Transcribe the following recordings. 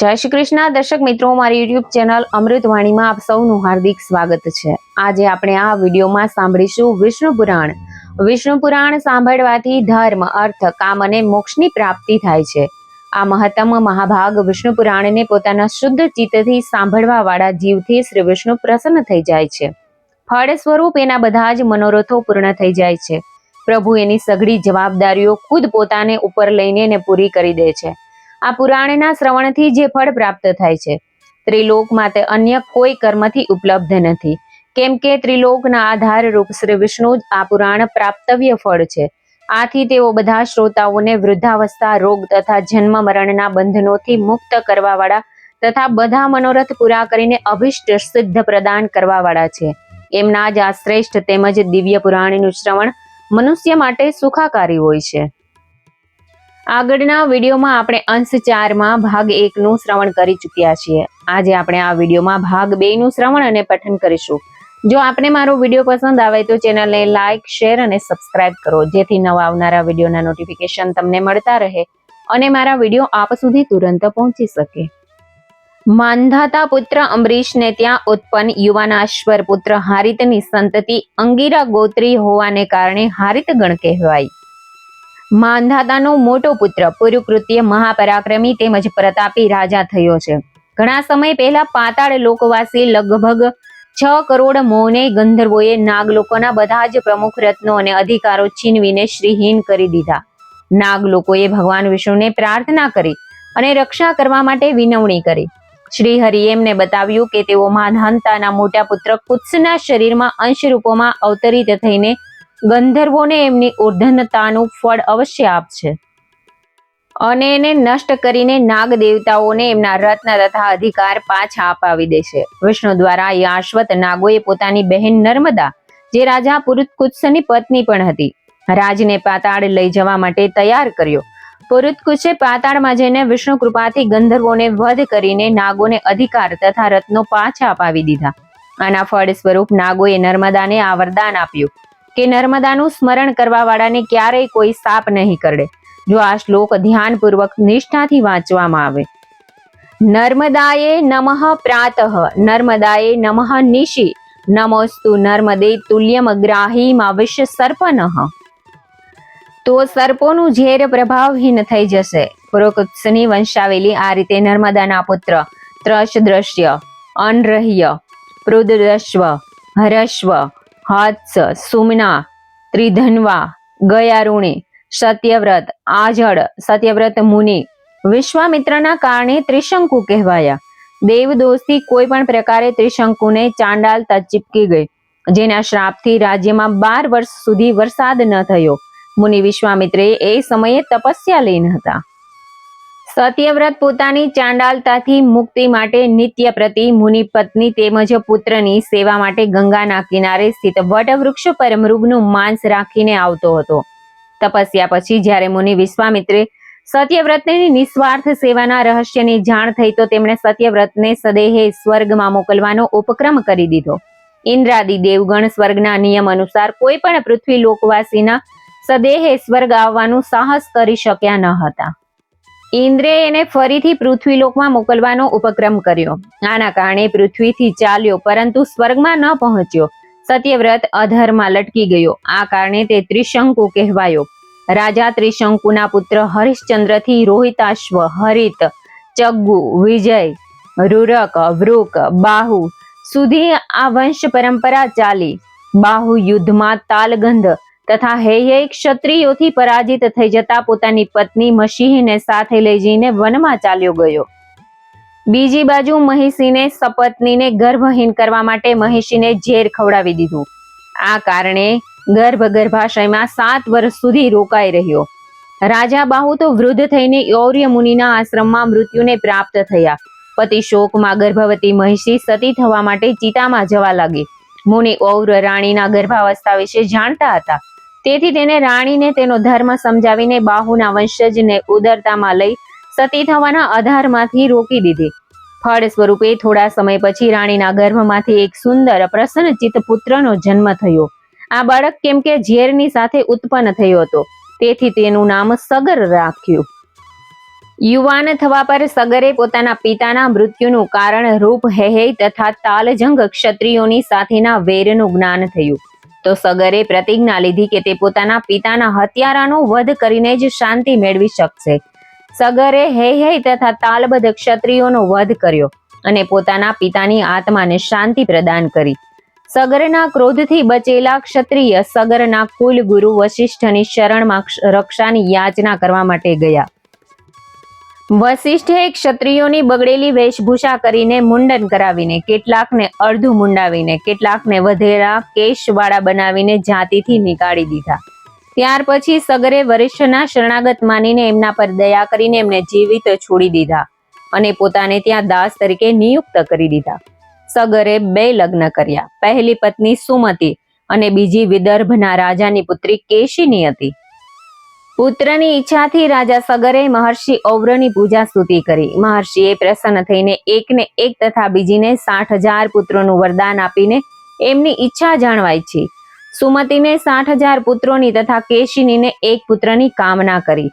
જય શ્રી કૃષ્ણ. દર્શક મિત્રો, મારી યુટ્યુબ ચેનલ અમૃતવાણીમાં આપ સૌનું હાર્દિક સ્વાગત છે. આજે આપણે આ વિડીયોમાં સાંભળીશું વિષ્ણુ પુરાણ. વિષ્ણુ પુરાણ સાંભળવાથી ધર્મ, અર્થ, કામ અને મોક્ષની પ્રાપ્તિ થાય છે. આ મહત્તમ મહાભાગ વિષ્ણુ પુરાણને પોતાના શુદ્ધ ચિત્તથી સાંભળવા વાળા જીવથી શ્રી વિષ્ણુ પ્રસન્ન થઈ જાય છે. ફળ સ્વરૂપ એના બધા જ મનોરથો પૂર્ણ થઈ જાય છે. પ્રભુ એની સઘળી જવાબદારીઓ ખુદ પોતાને ઉપર લઈને એને પૂરી કરી દે છે. આ પુરાણના શ્રવણથી જે ફળ પ્રાપ્ત થાય છે. ત્રિલોકમાં તે અન્ય કોઈ કર્મથી ઉપલબ્ધ નથી. કેમ કે ત્રિલોકના આધાર રૂપ શ્રી વિષ્ણુ જ આ પુરાણ પ્રાપ્તવ્ય ફળ છે. આથી તેઓ બધા શ્રોતાઓને વૃદ્ધાવસ્થા, રોગ તથા જન્મ મરણના બંધનોથી મુક્ત કરવાવાળા તથા બધા મનોરથ પૂરા કરીને અભિષ્ટ સિદ્ધ પ્રદાન કરવાવાળા છે. એમના જ આ શ્રેષ્ઠ તેમજ દિવ્ય પુરાણનું શ્રવણ મનુષ્ય માટે સુખાકારી હોય છે. આગળના વિડીયોમાં આપણે અંશ ચારમાં ભાગ એકનું શ્રવણ કરી ચૂક્યા છીએ. આજે આપણે આ વિડીયોમાં ભાગ બે નું શ્રવણ અને પઠન કરીશું. જો આપને મારો વીડિયો પસંદ આવે તો ચેનલને લાઇક શેર અને સબસ્ક્રાઇબ કરો. જેથી નવા આવનારા વિડીયોના નોટિફિકેશન તમને મળતા રહે અને મારા વીડિયો આપ સુધી તુરંત પહોંચી શકે. માંધાતા પુત્ર અમરીશને ત્યાં ઉત્પન્ન યુવાનાશ્વર પુત્ર હારિતની સંતતિ અંગીરા ગોત્રી હોવાને કારણે હારિત ગણ કહેવાય. માંધાતાનો મોટો પુત્ર. પુરુકૃત્ય, મહાપરાક્રમી તેમજ પ્રતાપી રાજા થયો છે. ઘણા સમય પહેલા પાતાળ લોકવાસી લગભગ છ કરોડ મોને ગંધર્વોએ નાગલોકોના બધા જ પ્રમુખ રત્નો અને અધિકારો છીનવીને શ્રીહીન કરી દીધા. નાગલોકોએ ભગવાન વિષ્ણુને પ્રાર્થના કરી અને રક્ષા કરવા માટે વિનવણી કરી. શ્રી હરિએ એમને બતાવ્યું કે તેઓ માધાનતાના મોટા પુત્ર કુત્સના શરીરમાં અંશ રૂપોમાં અવતરિત થઈને ગંધર્વોને એમની ઉર્ધનતાનું ફળ અવશ્ય આપશે. અને એને નષ્ટ કરીને નાગ દેવતાઓને એમના રત્ન તથા અધિકાર પાછા અપાવી દેશે. વિષ્ણુ દ્વારા યાશ્વત નાગોએ પોતાની બહેન નર્મદા, જે રાજા પુરુતકુત્સની પત્ની પણ હતી, રાજને પાતાળ લઈ જવા માટે તૈયાર કર્યો. પુરુતકુશે પાતાળમાં જઈને વિષ્ણુ કૃપાથી ગંધર્વોને વધ કરીને નાગોને અધિકાર તથા રત્નો પાછા અપાવી દીધા. આના ફળ સ્વરૂપ નાગોએ નર્મદાને આ વરદાન આપ્યું. કે નર્મદાનું સ્મરણ કરવા વાળાને ક્યારેય કોઈ સાપ નહીં કરડે. જો આ શ્લોક ધ્યાનપૂર્વક નિષ્ઠાથી વાંચવામાં આવે. નર્મદાએ નમઃ પ્રાતઃ નર્મદાએ નમઃ નિશિ, નમોસ્તુ નર્મદે તુલ્યમ ગ્રાહીમાં વિશ્વ સર્પનઃ. તો સર્પોનું ઝેર પ્રભાવહીન થઈ જશે. પુરોકુત્સની વંશાવેલી આ રીતે નર્મદાના પુત્ર ત્રશ દ્રશ્ય અનરહ્ય પૃદશ્વ હરશ્વ હત્સ સુમના, ત્રિધનવા, ગયારુણી, સત્યવ્રત, આજળ, સત્યવ્રત મુનિ, વિશ્વામિત્રના કારણે ત્રિશંકુ કહેવાયા. દેવદોષથી કોઈ પણ પ્રકારે ત્રિશંકુને ચાંડાલતા ચીપકી ગઈ, જેના શ્રાપથી રાજ્યમાં બાર વર્ષ સુધી વરસાદ ન થયો. મુનિ વિશ્વામિત્રે એ સમયે તપસ્યા લઈને હતા. સત્યવ્રત પોતાની ચાંડાલતાથી મુક્તિ માટે નિત્ય પ્રતિ મુનિ પત્ની તેમજ પુત્રની સેવા માટે ગંગાના કિનારે સ્થિત વટવૃક્ષ પર મૃગનું માંસ રાખીને આવતો હતો. તપસ્યા પછી જ્યારે મુનિ વિશ્વામિત્રે સત્યવ્રતની નિસ્વાર્થ સેવાના રહસ્યની જાણ થઈ તો તેમણે સત્યવ્રતને સદેહે સ્વર્ગમાં મોકલવાનો ઉપક્રમ કરી દીધો. ઇન્દ્રાદિ દેવગણ સ્વર્ગના નિયમ અનુસાર કોઈ પણ પૃથ્વી લોકવાસીના સદેહે સ્વર્ગ આવવાનું સાહસ કરી શક્યા ન હતા. ઇન્દ્રે એને ફરીથી પૃથ્વીલોકમાં મોકલવાનો ઉપક્રમ કર્યો. આના કારણે પૃથ્વીથી ચાલ્યો, પરંતુ સ્વર્ગમાં ન પહોંચ્યો. સત્યવ્રત અધરમાં લટકી ગયો. આ કારણે તે ત્રિશંકુ કહેવાયો. રાજા ત્રિશંકુના પુત્ર હરિશ્ચંદ્રથી રોહિતાશ્વ, હરિત, ચગ્ગુ, વિજય, રૂરક, વૃક, બાહુ સુધી આ વંશ પરંપરા ચાલી. બાહુ યુદ્ધમાં તાલગંધ તથા હેય ક્ષત્રિયોથી પરાજિત થઈ જતા પોતાની પત્ની મસીહીને સાથે લઈ જઈને વનમાં ચાલ્યો ગયો. બીજી બાજુ મહિષીને સપત્નીને ગર્ભહીન કરવા માટે મહિષીને ઝેર ખવડાવી દીધું. આ કારણે ગર્ભ ગર્ભાશયમાં સાત વર્ષ સુધી રોકાઈ રહ્યો. રાજા બાહુ તો વૃદ્ધ થઈને યૌર્ય મુનિના આશ્રમમાં મૃત્યુને પ્રાપ્ત થયા. પતિ શોકમાં ગર્ભવતી મહિષી સતી થવા માટે ચિતામાં જવા લાગી. મુનિ ઔર રાણીના ગર્ભાવસ્થા વિશે જાણતા હતા. તેથી તેને રાણીને તેનો ધર્મ સમજાવીને બાહુના વંશજને ઉદરતામાં લઈ સતી થવાના આધારમાંથી રોકી દીધી. ફળ સ્વરૂપે થોડા સમય પછી રાણીના ગર્ભમાંથી એક સુંદર પ્રસન્નચિત્ત પુત્રનો જન્મ થયો. આ બાળક કેમ કે ઝેરની સાથે ઉત્પન્ન થયો હતો. તેથી તેનું નામ સગર રાખ્યું. યુવાન થવા પર સગરે પોતાના પિતાના મૃત્યુનું કારણ રૂપ હેહે તથા તાલજંગ ક્ષત્રિયોની સાથેના વેરનું જ્ઞાન થયું. તો સગરે પ્રતિજ્ઞા લીધી કે તે પોતાના પિતાના હત્યારાનો વધ કરીને જ શાંતિ મેળવી શકશે. સગરે હે હે તથા તાલબદ્ધ ક્ષત્રિયોનો વધ કર્યો અને પોતાના પિતાની આત્માને શાંતિ પ્રદાન કરી. સગરના ક્રોધથી બચેલા ક્ષત્રિય સગરના કુલ ગુરુ વશિષ્ઠની શરણમાં રક્ષાની યાચના કરવા માટે ગયા. વશિષ્ઠે ક્ષત્રિયોની બગડેલી વેશભૂષા કરીને મુંડન કરાવીને કેટલાકને અડધું મુંડાવીને, કેટલાકને વધેરા કેશવાળા બનાવીને જાતિથી નીકાળી દીધા. ત્યાર પછી સગરે વરિષ્ઠના શરણાગત માનીને એમના પર દયા કરીને એમને જીવિત છોડી દીધા અને પોતાને ત્યાં દાસ તરીકે નિયુક્ત કરી દીધા. સગરે બે લગ્ન કર્યા. પહેલી પત્ની સુમતી અને બીજી વિદર્ભના રાજાની પુત્રી કેશીની હતી. પુત્રની ઈચ્છાથી રાજા સગરે મહર્ષિ ઔવ્રની પૂજા સ્તુતિ કરી. મહર્ષિએ પ્રસન્ન થઈને એકને એક તથા બીજીને સાઠ હજાર પુત્રોનું વરદાન આપીને એમની ઈચ્છા જાણવા ઈચ્છી સુમતીને સાઠ હજાર પુત્રોની તથા કેશિનીને એક પુત્રની કામના કરી.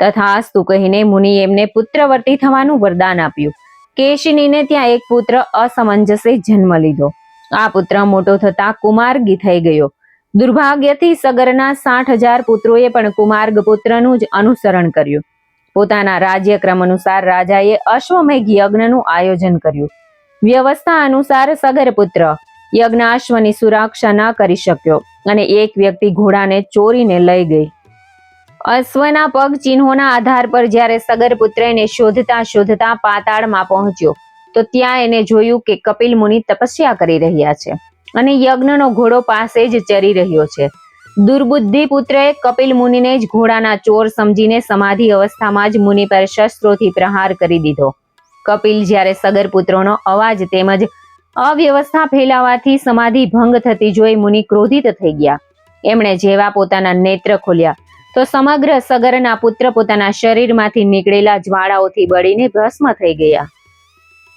તથા અસ્તુ કહીને મુનિ એમને પુત્રવર્તી થવાનું વરદાન આપ્યું. કેશિનીને ત્યાં એક પુત્ર અસમંજસે જન્મ લીધો. આ પુત્ર મોટો થતા કુમાર્ગી થઈ ગયો. દુર્ભાગ્યથી સગરના સાઠ હજાર પુત્રોએ પણ કુમાર્ગ પુત્રનું જ અનુસરણ કર્યું. પોતાના રાજ્યક્રમ અનુસાર રાજાએ અશ્વમેઘ યજ્ઞનું આયોજન કર્યું. વ્યવસ્થા અનુસાર સગર પુત્ર યજ્ઞાશ્વની સુરક્ષા ન કરી શક્યો અને એક વ્યક્તિ ઘોડાને ચોરીને લઈ ગઈ. અશ્વના પગ ચિહ્નોના આધાર પર જ્યારે સગર પુત્ર એને શોધતા શોધતા પાતાળમાં પહોંચ્યો, તો ત્યાં એને જોયું કે કપિલ મુનિ તપસ્યા કરી રહ્યા છે. અને યજ્ઞનો ઘોડો પાસે જ ચરી રહ્યો છે. દુર્બુદ્ધિ પુત્રએ કપિલ મુનિને જ ઘોડાના ચોર સમજીને સમાધિ અવસ્થામાં જ મુનિ પર શસ્ત્રોથી પ્રહાર કરી દીધો. કપિલ જ્યારે સગર પુત્રોનો અવાજ તેમજ અવ્યવસ્થા ફેલાવાથી સમાધિ ભંગ થતી જોઈ મુનિ ક્રોધિત થઈ ગયા. એમણે જેવા પોતાના નેત્ર ખોલ્યા, તો સમગ્ર સગરના પુત્ર પોતાના શરીરમાંથી નીકળેલા જ્વાળાઓથી બળીને ભસ્મ થઈ ગયા.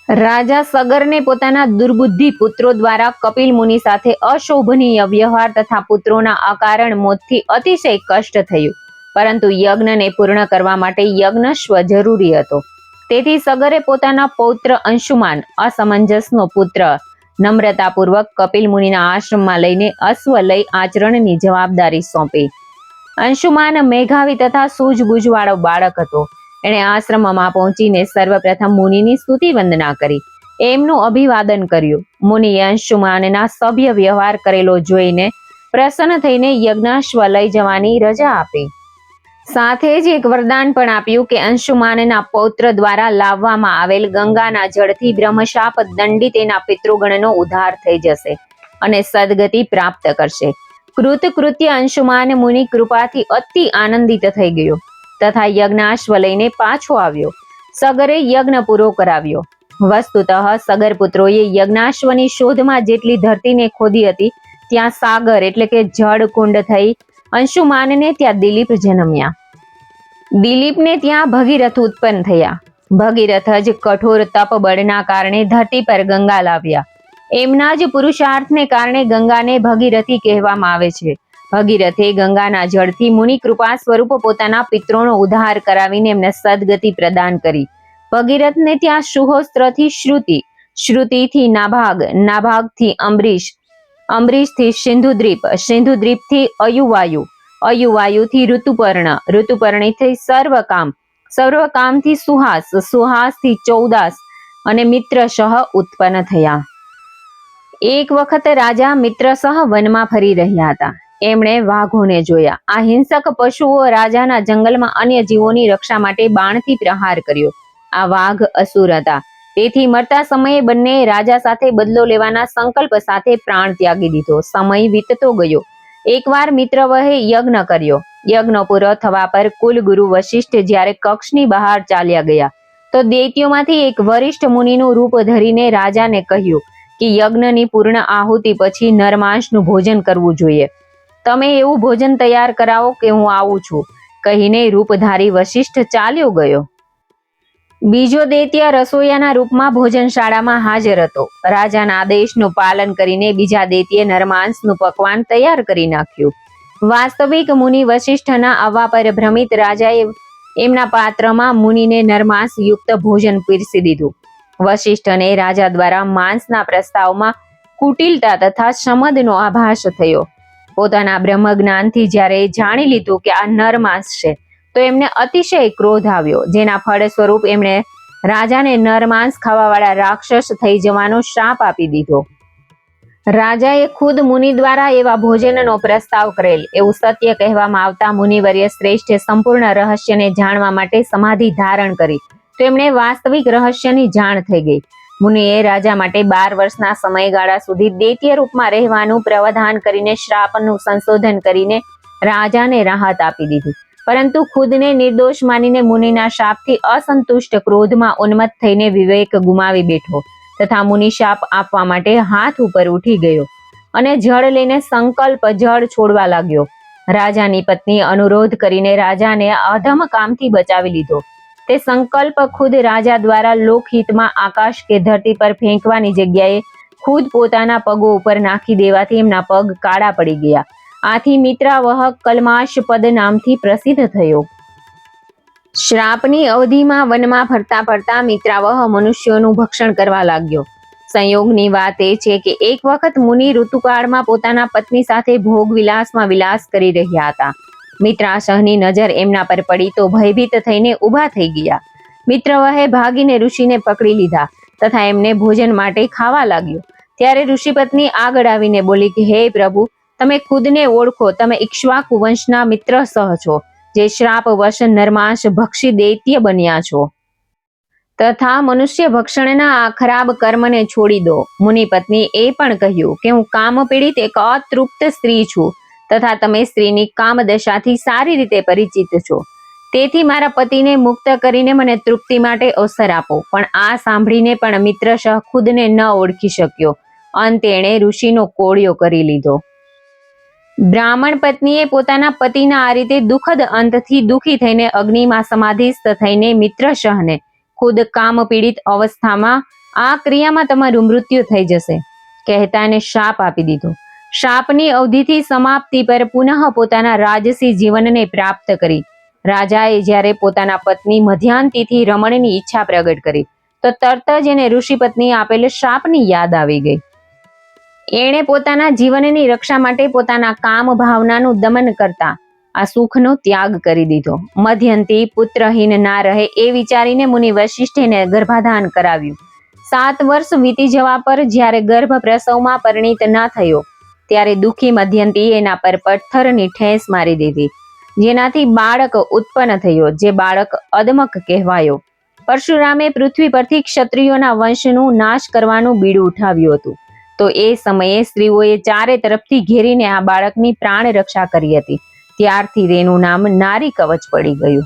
રાજા સગરને પોતાના દુર્બુદ્ધિ પુત્રો દ્વારા કપિલ મુનિ સાથે અશોભનીય વ્યવહાર તથા પુત્રોના અકારણ મોતથી અતિશય કષ્ટ થયું. પરંતુ યજ્ઞને પૂર્ણ કરવા માટે યજ્ઞશ્વ જરૂરી હતો. તેથી સગરે પોતાના પૌત્ર અંશુમાન, અસમંજસનો પુત્ર, નમ્રતાપૂર્વક કપિલ મુનિના આશ્રમમાં લઈને અશ્વ લઈ આચરણની જવાબદારી સોંપી. અંશુમાન મેઘાવી તથા સૂઝબૂઝવાળો બાળક હતો. એણે આશ્રમમાં પહોંચીને સર્વપ્રથમ મુનિની સ્તુતિ વંદના કરી. એમનું અભિવાદન કર્યું. મુનિએ અંશુમાનના સભ્ય વ્યવહાર કરેલો જોઈને પ્રસન્ન થઈને યજ્ઞાશ્વ લઈ જવાની રજા આપી. સાથે જ એક વરદાન પણ આપ્યું કે અંશુમાનના પૌત્ર દ્વારા લાવવામાં આવેલ ગંગાના જળથી બ્રહ્મશાપ દંડિત એના પિતૃગણનો ઉદ્ધાર થઈ જશે અને સદગતિ પ્રાપ્ત કરશે. કૃત કૃત્ય અંશુમાન મુનિ કૃપાથી અતિ આનંદિત થઈ ગયો. તથા યજ્ઞાશ્વ લઈને પાછો આવ્યો. સગરે યજ્ઞ પૂરો કરાવ્યો. વસ્તુતઃ સગર પુત્રોએ યજ્ઞાશ્વની શોધમાં જેટલી ધરતીને ખોદી હતી, ત્યાં સાગર એટલે કે જળ કુંડ થઈ અંશુમાનને ત્યાં દિલીપ જન્મ્યા. દિલીપને ત્યાં ભગીરથ ઉત્પન્ન થયા. ભગીરથ જ કઠોર તપ બળના કારણે ધરતી પર ગંગા લાવ્યા. એમના જ પુરુષાર્થને કારણે ગંગાને ભગીરથી કહેવામાં આવે છે. ભગીરથે ગંગાના જળથી મુનિ કૃપા સ્વરૂપ પોતાના પિત્રોનો ઉદ્ધાર કરાવીને એમને સદગતિ પ્રદાન કરી. ભગીરથને ત્યાં શુહોસ્ત્રથી શ્રુતિ, શ્રુતિથી નાભાગ, નાભાગથી અમરીશ અમરીશથી સિંધુદ્રીપ, સિંધુદ્રીપથી અયુવાયુ, અયુવાયુથી ઋતુપર્ણ, ઋતુપર્ણથી સર્વકામ, સર્વકામથી સુહાસ, સુહાસથી ચૌદાસ અને મિત્રશઃ ઉત્પન્ન થયા. એક વખત રાજા મિત્રસહ વનમાં ફરી રહ્યા હતા. એમણે વાઘોને જોયા. આ હિંસક પશુઓ રાજાના જંગલમાં અન્ય જીવોની રક્ષા માટે બાણથી પ્રહાર કર્યો. આ વાઘ અસુર હતા. તેથી મરતા સમયે બંને રાજા સાથે બદલો લેવાના સંકલ્પ સાથે પ્રાણ ત્યાગી દીધો. સમય વીતતો ગયો. એકવાર મિત્રવહે યજ્ઞ કર્યો. યજ્ઞ પૂરો થવા પર કુલગુરુ વશિષ્ઠ જ્યારે કક્ષની બહાર ચાલ્યા ગયા, તો દૈત્યોમાંથી એક વરિષ્ઠ મુનિનું રૂપ ધરીને રાજાને કહ્યું કે યજ્ઞની પૂર્ણ આહુતિ પછી નરમાંશનું ભોજન કરવું જોઈએ. તમે એવું ભોજન તૈયાર કરાવો કે હું આવું છું. કહીને રૂપધારી વશિષ્ઠ ચાલ્યો ગયો. બીજો દૈત્ય રસોયાના રૂપમાં ભોજનશાળામાં હાજર હતો. રાજાના આદેશનું પાલન કરીને બીજા દૈત્યે નરમાંસનું પકવાન તૈયાર કરી નાખ્યું. વાસ્તવિક મુનિ વશિષ્ઠના આવવા પર ભ્રમિત રાજાએ એમના પાત્રમાં મુનિને નરમાંસ યુક્ત ભોજન પીરસી દીધું. વશિષ્ઠને રાજા દ્વારા માંસના પ્રસ્તાવમાં કુટિલતા તથા શમદનો આભાસ થયો. પોતાના બ્રહ્મ જ્ઞાનથી જ્યારે જાણી લીધું કે આ નરમાંસ છે, તો એમને અતિશય ક્રોધ આવ્યો. જેના ફળ સ્વરૂપ એમણે રાજાને નરમાંસ ખાવાવાળા રાક્ષસ થઈ જવાનો શાપ આપી દીધો. રાજાએ ખુદ મુનિ દ્વારા એવા ભોજનનો પ્રસ્તાવ કરેલ. એવું સત્ય કહેવામાં આવતા મુનિવર્ય શ્રેષ્ઠે સંપૂર્ણ રહસ્યને જાણવા માટે સમાધિ ધારણ કરી. તો એમણે વાસ્તવિક રહસ્યની જાણ થઈ ગઈ. મુનિએ રાજા માટે બાર વર્ષના સમયગાળા સુધી દૈત્ય રૂપમાં રહેવાનું પ્રવધાન કરીને શ્રાપનું સંશોધન કરીને રાજાને રાહત આપી દીધી. પરંતુ ખુદને નિર્દોષ માનીને મુનિના શાપથી અસંતુષ્ટ ક્રોધમાં ઉન્મત્ત થઈને વિવેક ગુમાવી બેઠો તથા મુનિ શાપ આપવા માટે હાથ ઉપર ઉઠી ગયો અને જળ લઈને સંકલ્પ જળ છોડવા લાગ્યો. રાજાની પત્ની અનુરોધ કરીને રાજાને અધમ કામથી બચાવી લીધો. તે સંકલ્પ ખુદ રાજા દ્વારા લોકહિતમાં આકાશ કે ધરતી પર ફેંકવાની જગ્યાએ ખુદ પોતાના પગો ઉપર નાખી દેવાથી એમના પગ કાળા પડી ગયા. આથી મિત્રાવહ કલમાશ પદ નામથી પ્રસિદ્ધ થયો. શ્રાપની અવધિમાં વનમાં ફરતા ફરતા મિત્રાવહ મનુષ્યોનું ભક્ષણ કરવા લાગ્યો. સંયોગની વાત એ છે કે એક વખત મુનિ ઋતુકાળમાં પોતાના પત્ની સાથે ભોગ વિલાસમાં વિલાસ કરી રહ્યા હતા. મિત્રાશહની નજર એમના પર પડી તો ભયભીત થઈને ઊભા થઈ ગયા. મિત્રવહે ભાગીને ઋષિને પકડી લીધા તથા એમને ભોજન માટે ખાવા લાગ્યો. ત્યારે ઋષિપત્ની આગળ આવીને બોલી કે, હે પ્રભુ, તમે ખુદને ઓળખો, તમે ઇક્ષ્વાકુ વંશના મિત્ર સહ છો, જે શ્રાપ વશ નરમાંશ ભક્ષી દૈત્ય બન્યા છો. તથા મનુષ્ય ભક્ષણના આ ખરાબ કર્મને છોડી દો. મુનિ પત્ની એ પણ કહ્યું કે, હું કામ પીડિત એક અતૃપ્ત સ્ત્રી છું તથા તમે સ્ત્રીની કામ દશાથી સારી રીતે પરિચિત છો. તેથી મારા પતિને મુક્ત કરીને મને તૃપ્તિ માટે અવસર આપો. પણ આ સાંભળીને પણ મિત્રશ ખુદને ન ઓળખી શક્યો. અંતે એણે ઋષિનો કોળિયો કરી લીધો. બ્રાહ્મણ પત્નીએ પોતાના પતિના આ રીતે દુઃખદ અંતથી દુઃખી થઈને અગ્નિમાં સમાધિસ્થ થઈને મિત્રશહને ખુદ કામ પીડિત અવસ્થામાં આ ક્રિયામાં તમારું મૃત્યુ થઈ જશે. કહેતા એને શાપ આપી દીધો. શાપની અવધિથી સમાપ્તિ પર પુનઃ પોતાના રાજસી જીવનને પ્રાપ્ત કરી. રાજાએ જ્યારે પોતાના પત્ની મધ્યાંતિથી રમણની ઈચ્છા પ્રગટ કરી, તો તરત જ એને ઋષિ પત્ની આપેલ શાપની યાદ આવી ગઈ. એણે પોતાના જીવનની રક્ષા માટે પોતાના કામ ભાવનાનું દમન કરતા આ સુખનો ત્યાગ કરી દીધો. મધ્યંતી પુત્રહીન ના રહે એ વિચારીને મુનિ વશિષ્ઠેને ગર્ભાધાન કરાવ્યું. સાત વર્ષ વીતી જવા પર જ્યારે ગર્ભ પ્રસવમાં પરિણીત ના થયો ત્યારે દુઃખી મધ્યંતી એના પર પથ્થરની ઠેસ મારી દીધી. જેનાથી બાળક ઉત્પન્ન થયો, જે બાળક અદમક કહેવાયો. પરશુરામે પૃથ્વી પરથી ક્ષત્રિયોના વંશનું નાશ કરવાનું બીડું ઉઠાવ્યું હતું. તો એ સમયે સ્ત્રીઓએ ચારે તરફથી ઘેરીને આ બાળકની પ્રાણ રક્ષા કરી હતી. ત્યારથી તેનું નામ નારી કવચ પડી ગયું.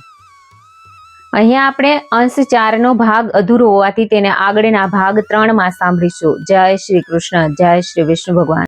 અહીંયા આપણે અંશ ચારનો ભાગ અધૂરો હોવાથી તેને આગળના ભાગ ત્રણમાં સાંભળીશું. જય શ્રી કૃષ્ણ, જય શ્રી વિષ્ણુ ભગવાન.